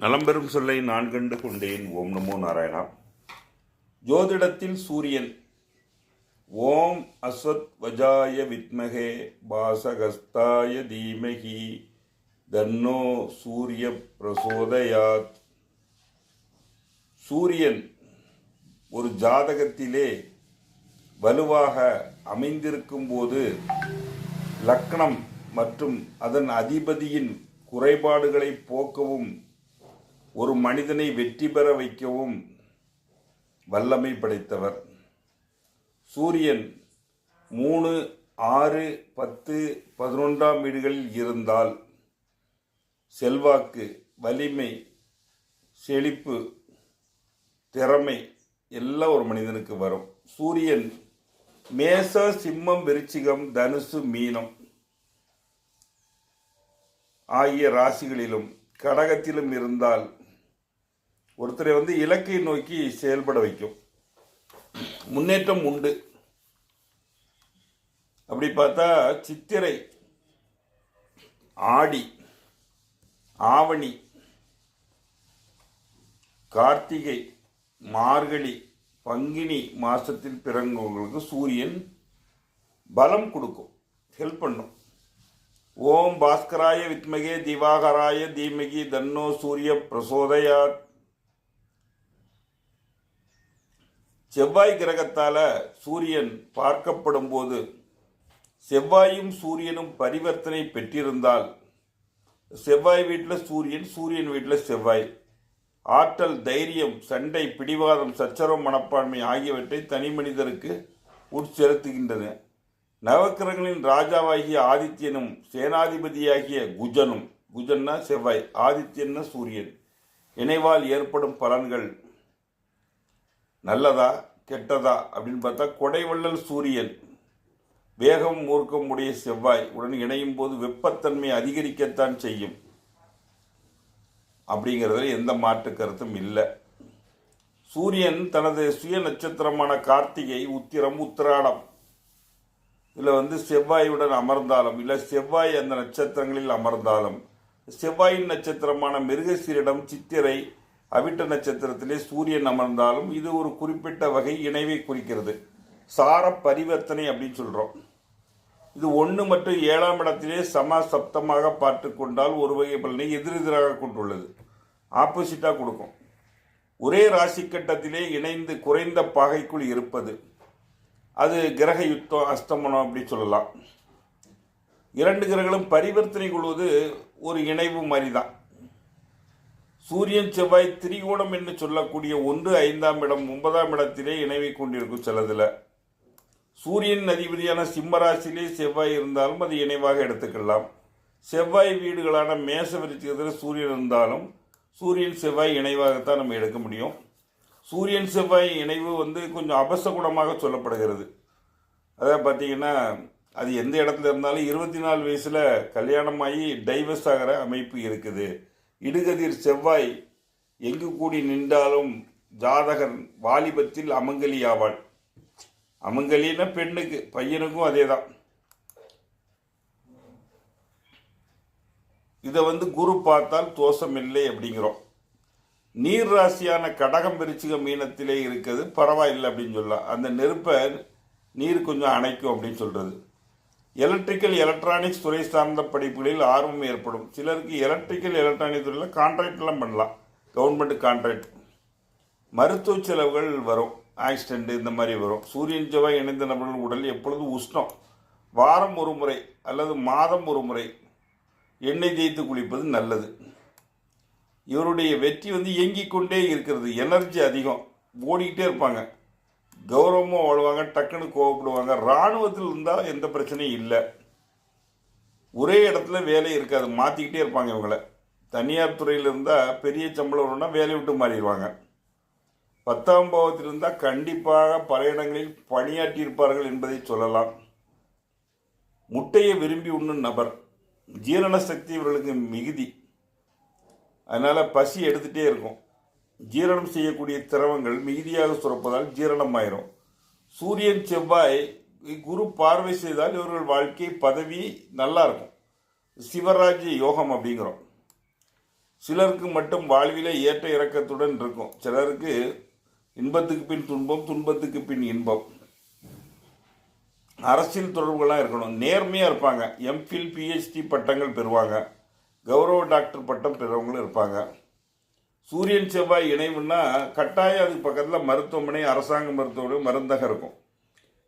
நலம்பெறும் சொல்லை நான் கண்டு கொண்டேன். ஓம் நமோ நாராயணா. ஜோதிடத்தில் சூரியன். ஓம் அஸ்வத் வஜாய வித்மகே பாசகஸ்தாய தீமகி தன்னோ சூரிய பிரசோதயாத். சூரியன் ஒரு ஜாதகத்திலே வலுவாக அமைந்திருக்கும் போது லக்னம் மற்றும் அதன் அதிபதியின் குறைபாடுகளை போக்கவும் ஒரு மனிதனை வெற்றி பெற வைக்கவும் வல்லமை படைத்தவர். சூரியன் மூணு ஆறு பத்து பதினொன்றாம் வீடுகளில் இருந்தால் செல்வாக்கு வலிமை செழிப்பு திறமை எல்லாம் ஒரு மனிதனுக்கு வரும். சூரியன் மேச சிம்மம் விருச்சிகம் தனுசு மீனம் ஆகிய ராசிகளிலும் கடகத்திலும் இருந்தால் ஒருத்தரை வந்து இலக்கை நோக்கி செயல்பட வைக்கும். முன்னேற்றம் உண்டு. அப்படி பார்த்தா சித்திரை ஆடி ஆவணி கார்த்திகை மார்கழி பங்கினி மாசத்தில் பிறந்தவங்களுக்கு சூரியன் பலம் கொடுக்கும் ஹெல்ப் பண்ணும். ஓம் பாஸ்கராய வித்மகே திவாகராய தீமகி தன்னோ சூரிய பிரசோதயாத். செவ்வாய் கிரகத்தால் சூரியன் பார்க்கப்படும் போது செவ்வாயும் சூரியனும் பரிவர்த்தனை பெற்றிருந்தால் செவ்வாய் வீட்டில் சூரியன் சூரியன் வீட்டில் செவ்வாய். ஆற்றல் தைரியம் சண்டை பிடிவாதம் சச்சரவு மனப்பான்மை ஆகியவற்றை தனி மனிதருக்கு உட்செலுத்துகின்றன. நவக்கிரகங்களின் ராஜாவாகிய ஆதித்யனும் சேனாதிபதியாகிய குஜனும் குஜன்னா செவ்வாய் ஆதித்யன்னா சூரியன். இணைவால் ஏற்படும் பலன்கள் நல்லதா கெட்டதா அப்படின்னு பார்த்தா கொடைவள்ளல் சூரியன். வேகம் மூர்க்கம் உடைய செவ்வாய். உடன் இணையும் போது வெப்பத்தன்மை அதிகரிக்கத்தான் செய்யும். அப்படிங்கிறதுல எந்த மாற்று கருத்தும் இல்லை. சூரியன் தனது சுய நட்சத்திரமான கார்த்திகை உத்திரம் உத்திராடம். இதில் வந்து செவ்வாயுடன் அமர்ந்தாலும் இல்லை செவ்வாய் அந்த நட்சத்திரங்களில் அமர்ந்தாலும் செவ்வாயின் நட்சத்திரமான மிருகசீரிடம் சித்திரை அவிட்ட நட்சத்திரத்திலே சூரியன் அமர்ந்தாலும் இது ஒரு குறிப்பிட்ட வகை இணைவை குறிக்கிறது. சார பரிவர்த்தனை அப்படின்னு சொல்கிறோம் இது ஒன்று மற்றும் ஏழாம் இடத்திலே சம சப்தமாக பார்த்து கொண்டால் ஒரு வகை பலனை எதிரெதிராக கொண்டுள்ளது. ஆப்போசிட்டாக கொடுக்கும். ஒரே ராசி கட்டத்திலே இணைந்து குறைந்த பாகைக்குள் இருப்பது. அது கிரக யுத்தம் அஸ்தமனம் அப்படி சொல்லலாம். இரண்டு கிரகங்களும் பரிவர்த்தனை கொள்வது ஒரு இணைவு மாதிரி தான் சூரியன் செவ்வாய் திரிகோணம் என்று சொல்லக்கூடிய ஒன்று ஐந்தாம் இடம் ஒன்பதாம் இடத்திலே இணைவை கொண்டிருக்கும் சிலதில். சூரியன் அதிபதியான சிம்மராசியிலே செவ்வாய் இருந்தாலும் அது இணைவாக எடுத்துக்கலாம். செவ்வாய் வீடுகளான மேச விருச்சிகத்தில் சூரியன் இருந்தாலும் சூரியன் செவ்வாய் இணைவாகத்தான் நம்ம எடுக்க முடியும். சூரியன் செவ்வாய் இணைவு வந்து கொஞ்சம் அபசகுணமாக சொல்லப்படுகிறது. அதான் பார்த்தீங்கன்னா அது எந்த இடத்துல இருந்தாலும் இருபத்தி நாலு வயசில் கல்யாணமாகி டைவர்ஸ் ஆகிற அமைப்பு இருக்குது. இடுகதிர் செவ்வாய் எங்கு கூடி நின்றாலும் ஜாதகன் வாலிபத்தில் அமங்கலி ஆவாள் அமங்கலின்னா பெண்ணுக்கு பையனுக்கும் அதே தான் இதை வந்து குரு பார்த்தால் தோஷம் இல்லை அப்படிங்கிறோம். நீர் ராசியான கடகம் விருச்சிக மீனத்திலே இருக்கிறது பரவாயில்லை அப்படின்னு சொல்லலாம் அந்த நெருப்பை நீர் கொஞ்சம் அணைக்கும் அப்படின்னு சொல்கிறது எலக்ட்ரிக்கல் எலக்ட்ரானிக்ஸ் துறை சார்ந்த படிப்புகளில் ஆர்வம் ஏற்படும். சிலருக்கு எலக்ட்ரிக்கல் எலக்ட்ரானிக் துறையில் கான்ட்ராக்ட்லாம் பண்ணலாம். கவர்மெண்ட் கான்ட்ராக்ட் மருத்துவ செலவுகள் வரும். ஆக்சிடெண்ட்டு இந்த மாதிரி வரும். சூரியன் செவ்வாய் இணைந்த நபர்கள் உடல் எப்பொழுதும் உஷ்ணம். வாரம் ஒரு முறை அல்லது மாதம் ஒரு முறை எண்ணெய் தேய்த்து குளிப்பது நல்லது. இவருடைய வெற்றி வந்து இயங்கிக் கொண்டே இருக்கிறது. எனர்ஜி அதிகம். ஓடிக்கிட்டே இருப்பாங்க. கௌரவமாக வாழ்வாங்க டக்குன்னு கோவப்படுவாங்க. இராணுவத்தில் இருந்தால் எந்த பிரச்சனையும் இல்லை. ஒரே இடத்துல வேலை இருக்காது. மாற்றிக்கிட்டே இருப்பாங்க இவங்கள. தனியார் துறையில் இருந்தால் பெரிய சம்பளம் வரும்னா வேலையை விட்டு மாறிடுவாங்க. பத்தாம் பாவத்தில் இருந்தால் கண்டிப்பாக பல இடங்களில் பணியாற்றியிருப்பார்கள் என்பதை சொல்லலாம். முட்டையை விரும்பி உண்ணும் நபர். ஜீரண சக்தி இவர்களுக்கு மிகுதி. அதனால் பசி எடுத்துகிட்டே இருக்கும். ஜீரணம் செய்யக்கூடிய திரவங்கள் மிகுதியாக சுரப்பதால் ஜீரணம் ஆயிரும் சூரியன் செவ்வாய் குரு பார்வை செய்தால் இவர்கள் வாழ்க்கை பதவி நல்லா இருக்கும். சிவராஜ்ய யோகம் அப்படிங்கிறோம். சிலருக்கு மட்டும் வாழ்விலே ஏற்ற இறக்கத்துடன் இருக்கும். சிலருக்கு இன்பத்துக்கு பின் துன்பம் துன்பத்துக்கு பின் இன்பம். அரசியல் தொடர்புகளாக இருக்கணும். நேர்மையாக இருப்பாங்க. எம்ஃபில் பிஹெச்டி பட்டங்கள் பெறுவாங்க. கௌரவ டாக்டர் பட்டம் பெறவங்களும் இருப்பாங்க. சூரியன் செவ்வாய் இணைவுன்னா கட்டாயம் அதுக்கு பக்கத்தில் மருத்துவமனை அரசாங்க மருத்துவமனை மருந்தகம் இருக்கும்.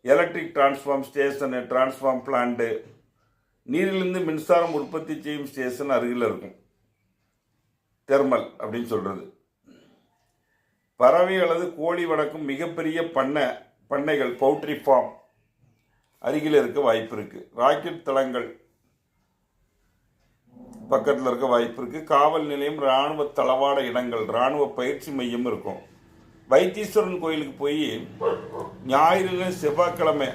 Electric transform station transform plant நீரிலிருந்து மின்சாரம் உற்பத்தி செய்யும் ஸ்டேஷன் அருகில் இருக்கும். தெர்மல் அப்படின்னு சொல்கிறது பறவை அல்லது கோழி வளர்க்கும் மிகப்பெரிய பண்ணை பண்ணைகள் பவுட்ரி ஃபார்ம் அருகில் இருக்க வாய்ப்பு இருக்குது ராக்கெட் தளங்கள் பக்கத்தில் இருக்க வாய்ப்பு இருக்குது காவல் நிலையம் இராணுவ தளவாட இடங்கள் இராணுவ பயிற்சி மையம் இருக்கும். வைத்தீஸ்வரன் கோயிலுக்கு போய் ஞாயிறு செவ்வாய்க்கிழமை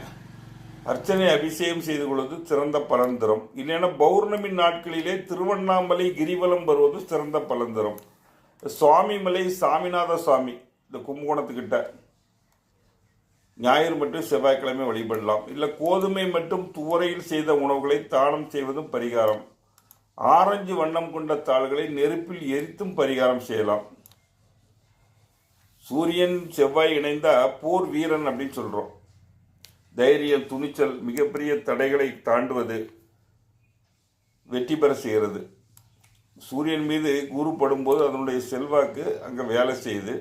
அர்ச்சனை அபிஷேகம் செய்து கொள்வது சிறந்த பலன் தரும். இல்லைன்னா பௌர்ணமி நாட்களிலே திருவண்ணாமலை கிரிவலம் வருவது சிறந்த பலன் தரும். சுவாமிமலை சாமிநாத சுவாமி இந்த கும்பகோணத்துக்கிட்ட ஞாயிறு மட்டும் செவ்வாய்க்கிழமை வழிபடலாம். இல்லை கோதுமை மற்றும் துவரையில் செய்த உணவுகளை தானம் செய்வதும் பரிகாரம். ஆரஞ்சு வண்ணம் கொண்ட தாள்களை நெருப்பில் எரித்தும் பரிகாரம் செய்யலாம். சூரியன் செவ்வாய் இணைந்த போர் வீரன் அப்படின்னு சொல்கிறோம் தைரியம் துணிச்சல் மிகப்பெரிய தடைகளை தாண்டுவது வெற்றி பெற செய்கிறது சூரியன் மீது குரு படும்போது அதனுடைய செல்வாக்கு அங்கே வேலை செய்யுது.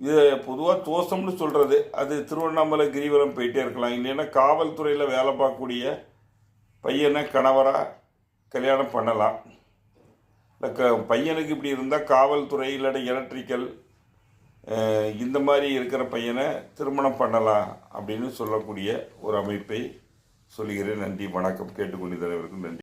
இதை பொதுவாக தோஷம்னு சொல்கிறது அது திருவண்ணாமலை கிரிவலம் போயிட்டே இருக்கலாம். இல்லைன்னா காவல்துறையில் வேலை பார்க்கக்கூடிய பையனை கணவராக கல்யாணம் பண்ணலாம். இல்லை க பையனுக்கு இப்படி இருந்தால் காவல்துறை இல்லாட்டி எலக்ட்ரிக்கல் இந்த மாதிரி இருக்கிற பையனை திருமணம் பண்ணலாம் அப்படின்னு சொல்லக்கூடிய ஒரு அமைப்பை சொல்கிறேன் நன்றி வணக்கம். கேட்டுக்கொண்டிருந்தவர்களுக்கும் நன்றி